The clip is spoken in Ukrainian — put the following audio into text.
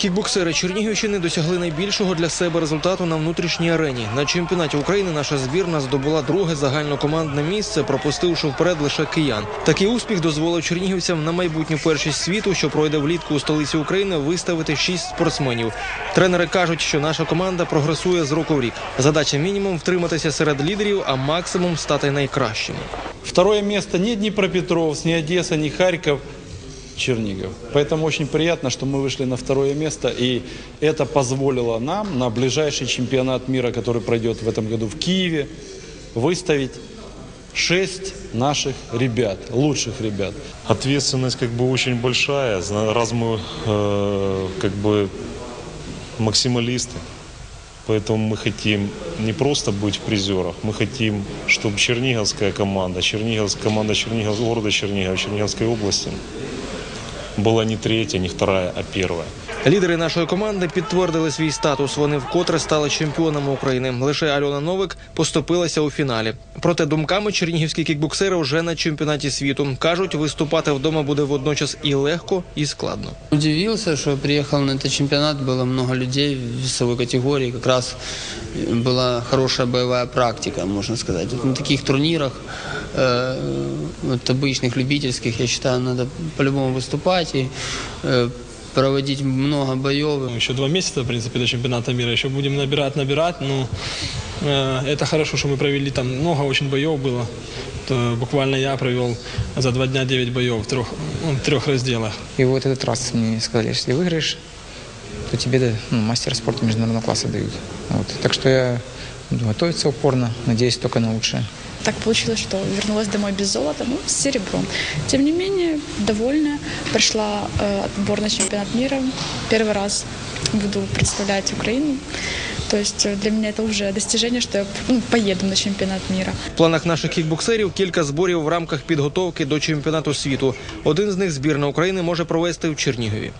Кікбоксери Чернігівщини досягли найбільшого для себе результату на внутрішній арені. На чемпіонаті України наша збірна здобула друге загальнокомандне місце, пропустивши вперед лише киян. Такий успіх дозволив чернігівцям на майбутню першість світу, що пройде влітку у столиці України, виставити шість спортсменів. Тренери кажуть, що наша команда прогресує з року в рік. Задача мінімум втриматися серед лідерів, а максимум стати найкращими. Второе место не Днепропетровск, не Одесса, не Харьков, Чернигов. Поэтому очень приятно, что мы вышли на второе место, и это позволило нам на ближайший чемпионат мира, который пройдет в этом году в Киеве, выставить шесть наших ребят, лучших ребят. Ответственность как бы очень большая, раз мы э, как бы максималисты, поэтому мы хотим не просто быть в призерах, мы хотим, чтобы черниговская команда, Черниговская команда Чернигов, города Чернигова, Черниговской области была не третья, не вторая, а первая. Лідери нашої команди підтвердили свій статус. Вони вкотре стали чемпіонами України. Лише Альона Новик поступилася у фіналі. Проте думками чернігівські кікбоксери вже на чемпіонаті світу кажуть, виступати вдома буде водночас і легко, і складно. Удивился, что приехал на этот чемпионат, было много людей в весовой категории, как раз была хорошая боевая практика, можно сказать. Вот на таких турнирах, Э, вот обычных, любительских, я считаю, надо по-любому выступать и э, проводить много боев. Ну, Еще два месяца, в принципе, до чемпионата мира. Еще будем набирать, набирать. Но э, это хорошо, что мы провели там много очень боев было. То буквально я провел за два дня 9 боев в трех, ну, в трех разделах. И вот этот раз мне сказали, если выиграешь, то тебе да, ну, мастера спорта международного класса дают. Вот. Так что я буду готовиться упорно, надеюсь только на лучшее. Так получилось, что вернулась домой без золота, ну, с серебром. Тем не менее, довольная. Прошла э, отбор на чемпионат мира. Первый раз буду представлять Украину. То есть э, для меня это уже достижение, что я ну, поеду на чемпионат мира. В планах наших кікбоксерів кілька зборів в рамках підготовки до чемпіонату світу. Один з них збірна України може провести в Чернігові.